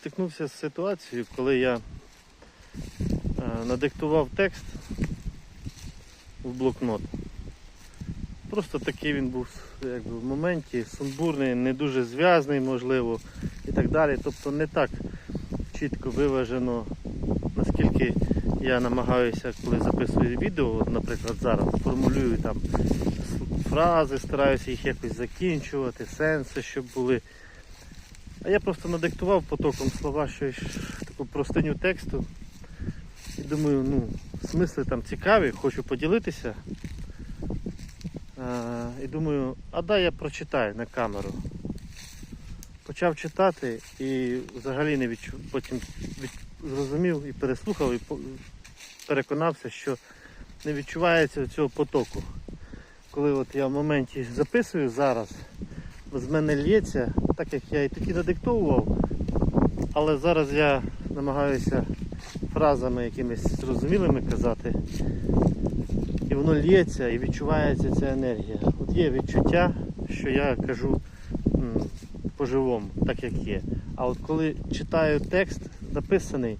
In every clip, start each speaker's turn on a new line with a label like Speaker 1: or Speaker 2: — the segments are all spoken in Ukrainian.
Speaker 1: стикнувся з ситуацією, коли я е, надиктував текст в блокнот. Просто такий він був якби, в моменті, сумбурний, не дуже зв'язний, можливо, і так далі. Тобто не так чітко виважено, наскільки я намагаюся, коли записую відео, наприклад, зараз формулюю там фрази, стараюся їх якось закінчувати, сенси, щоб були. А я просто надиктував потоком слова щось таку простиню тексту. І думаю, ну, смисли там цікаві, хочу поділитися. А, і думаю, а дай я прочитаю на камеру. Почав читати і взагалі не відчув, потім зрозумів і переслухав, і переконався, що не відчувається цього потоку. Коли от я в моменті записую зараз, з мене лється, так як я і тоді надиктовував, але зараз я намагаюся фразами якимись зрозумілими казати. І воно лється і відчувається ця енергія. От є відчуття, що я кажу по-живому, так як є. А от коли читаю текст написаний,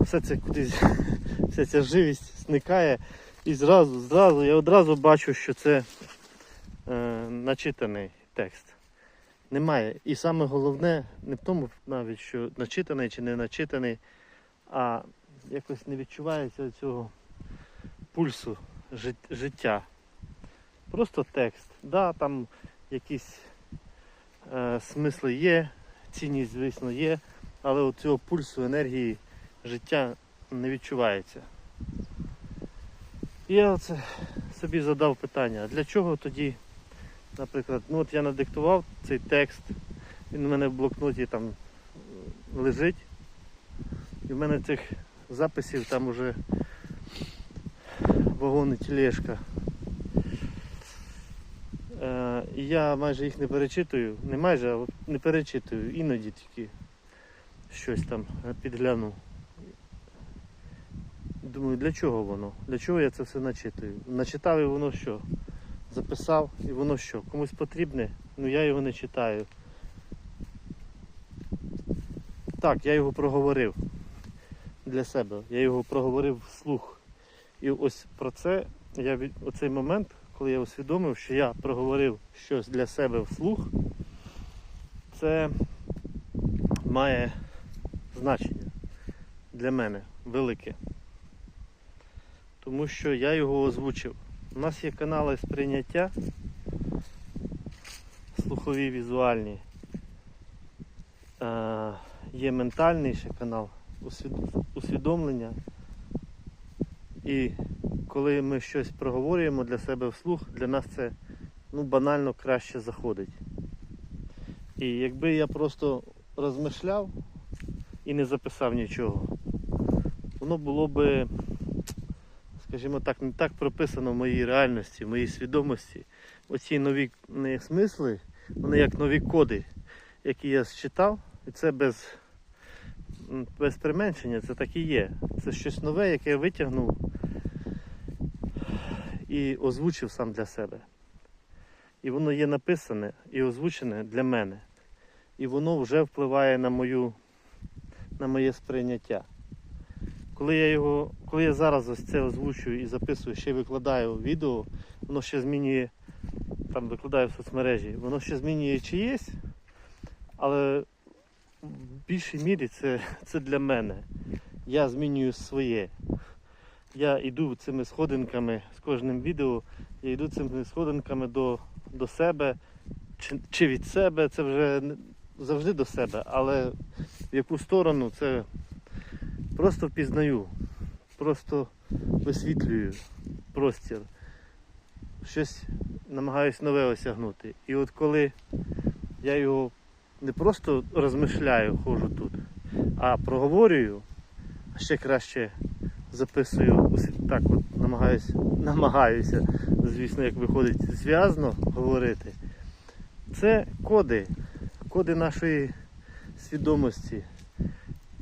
Speaker 1: все це кудись, вся ця живість зникає. І зразу, зразу, я одразу бачу, що це начитаний текст. Немає. І саме головне не в тому навіть, що начитаний чи не начитаний, а якось не відчувається цього пульсу жит- життя. Просто текст. Да, там якісь е, смисли є, цінність, звісно, є, але от цього пульсу енергії життя не відчувається. Я оце собі задав питання, для чого тоді, наприклад, ну от я надиктував цей текст, він у мене в блокноті там лежить, і в мене цих записів там уже вагон і тележка. Е, я майже їх не перечитую, не майже, а не перечитую, іноді тільки щось там підгляну. Думаю, для чого воно? Для чого я це все начитую? Начитав і воно що? Записав і воно що? Комусь потрібне? Ну я його не читаю. Так, я його проговорив для себе. Я його проговорив вслух. І ось про це я від оцей момент, коли я усвідомив, що я проговорив щось для себе вслух, це має значення для мене велике. Тому що я його озвучив. У нас є канали сприйняття, слухові, візуальні. Е, є ментальний ще канал усвідомлення. І коли ми щось проговорюємо для себе вслух, для нас це ну, банально краще заходить. І якби я просто розмишляв і не записав нічого, воно було би, скажімо так, не так прописано в моїй реальності, в моїй свідомості. Оці нові не смисли, вони як нові коди, які я считав, і це без, без применшення, це так і є. Це щось нове, яке я витягнув і озвучив сам для себе. І воно є написане і озвучене для мене. І воно вже впливає на мою, на моє сприйняття. Коли я його, коли я зараз ось це озвучую і записую, ще викладаю відео, воно ще змінює, там викладаю в соцмережі, воно ще змінює чиєсь, але в більшій мірі це, це для мене. Я змінюю своє. Я йду цими сходинками з кожним відео, я йду цими сходинками до, до себе чи, чи від себе, це вже завжди до себе, але в яку сторону це просто впізнаю, просто висвітлюю простір, щось намагаюсь нове осягнути. І от коли я його не просто розмишляю, ходжу тут, а проговорюю, а ще краще записую так от намагаюся, намагаюся, звісно, як виходить, зв'язно говорити. Це коди, коди нашої свідомості.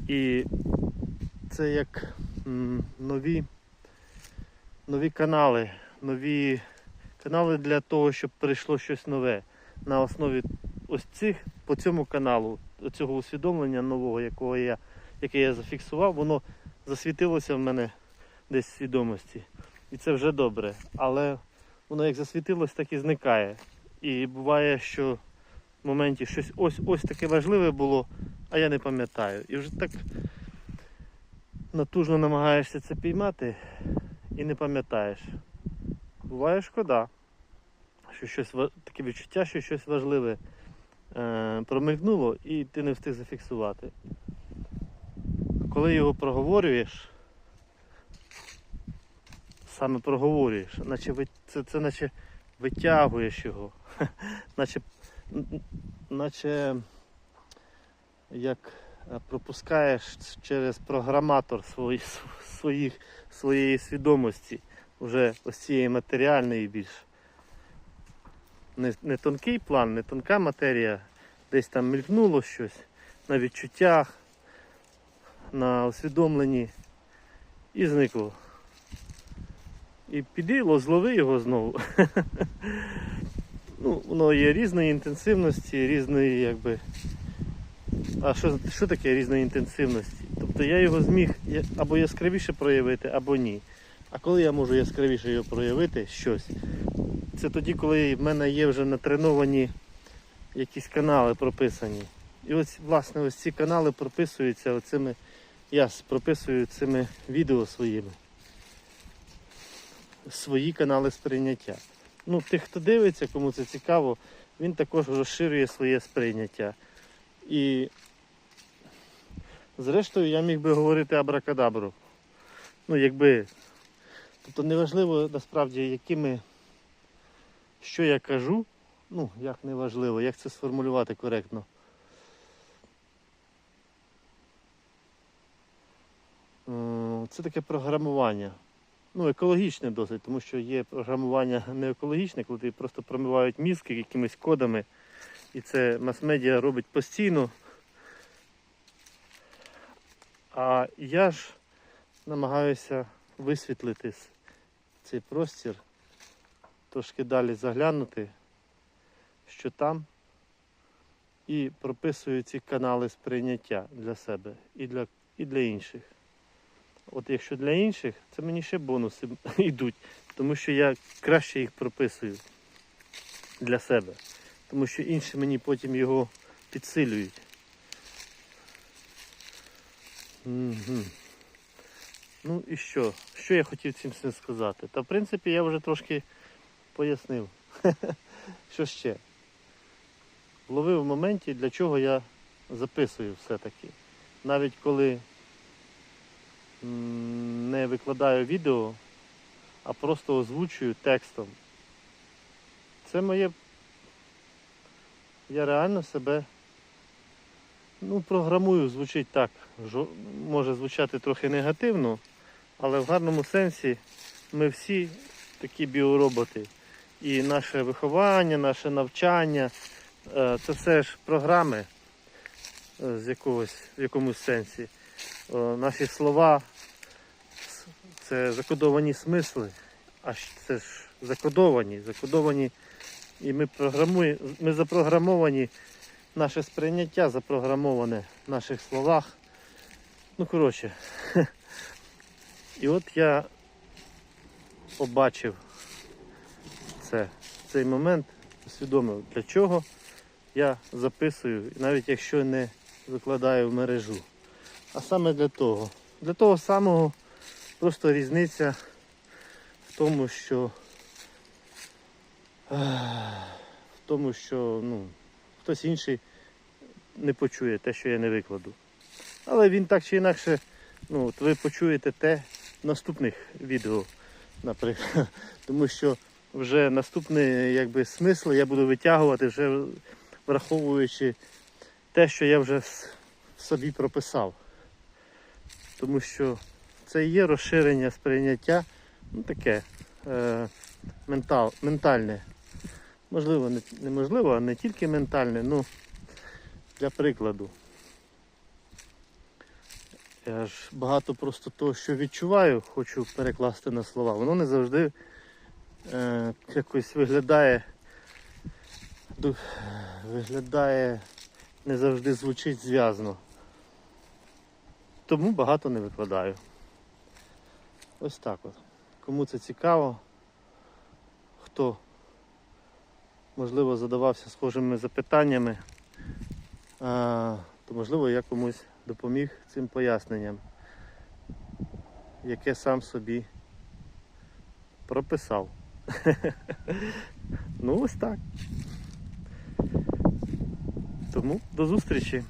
Speaker 1: І це як нові, нові канали, нові канали для того, щоб прийшло щось нове. На основі ось цих по цьому каналу цього усвідомлення нового, якого я, яке я зафіксував, воно засвітилося в мене десь в свідомості. І це вже добре. Але воно як засвітилось, так і зникає. І буває, що в моменті щось ось ось таке важливе було, а я не пам'ятаю. І вже так натужно намагаєшся це піймати і не пам'ятаєш. Буває шкода, що щось таке відчуття, що щось важливе е, промелькнуло і ти не встиг зафіксувати. Коли його проговорюєш, саме проговорюєш, наче ви- це, це наче витягуєш його, наче, наче як пропускаєш через програматор свої, своїх, своєї свідомості, вже ось цієї матеріальної більш. Не, не тонкий план, не тонка матерія, десь там мелькнуло щось на відчуттях, на усвідомленні і зникло. І підило, злови його знову. ну, воно є різної інтенсивності, різної, якби. А що, що таке різної інтенсивності? Тобто я його зміг або яскравіше проявити, або ні. А коли я можу яскравіше його проявити щось, це тоді, коли в мене є вже натреновані якісь канали прописані. І ось, власне, ось ці канали прописуються оцими, я прописую цими відео своїми. Свої канали сприйняття. Ну, тих, хто дивиться, кому це цікаво, він також розширює своє сприйняття. І зрештою я міг би говорити абракадабру. Ну, якби. Тобто неважливо насправді, якими, що я кажу, ну, як неважливо, як це сформулювати коректно. Це таке програмування. Ну, екологічне досить, тому що є програмування не екологічне, коли ти просто промивають мізки якимись кодами. І це мас-медіа робить постійно. А я ж намагаюся висвітлити цей простір, трошки далі заглянути, що там, і прописую ці канали сприйняття для себе і для, і для інших. От якщо для інших, це мені ще бонуси йдуть, тому що я краще їх прописую для себе. Тому що інші мені потім його підсилюють. Мгм. Ну і що? Що я хотів цим всім сказати? Та в принципі я вже трошки пояснив. Що ще? Вловив в моменті, для чого я записую все-таки. Навіть коли не викладаю відео, а просто озвучую текстом. Це моє. Я реально себе ну, програмую, звучить так. Може звучати трохи негативно, але в гарному сенсі ми всі такі біороботи. І наше виховання, наше навчання е, це все ж програми е, з якогось, в якомусь сенсі. Е, Наші слова це закодовані смисли, а це ж закодовані, закодовані. І ми програмуємо, ми запрограмовані, наше сприйняття запрограмоване в наших словах. Ну, коротше. І от я побачив це, цей момент, усвідомив, для чого я записую, навіть якщо не викладаю в мережу. А саме для того. Для того самого просто різниця в тому, що в тому, що ну, хтось інший не почує те, що я не викладу. Але він так чи інакше, ну, от ви почуєте те в наступних відео, наприклад. Тому що вже наступний смисл я буду витягувати, вже враховуючи те, що я вже собі прописав. Тому що це і є розширення сприйняття, ну таке е, ментал, ментальне. Можливо, не, неможливо, а не тільки ментальне, ну для прикладу. Я ж багато просто того, що відчуваю, хочу перекласти на слова. Воно не завжди е, якось виглядає, виглядає не завжди звучить зв'язно. Тому багато не викладаю. Ось так от. Кому це цікаво, хто можливо задавався схожими запитаннями, то можливо я комусь допоміг цим поясненням, яке сам собі прописав. ну ось так. Тому до зустрічі.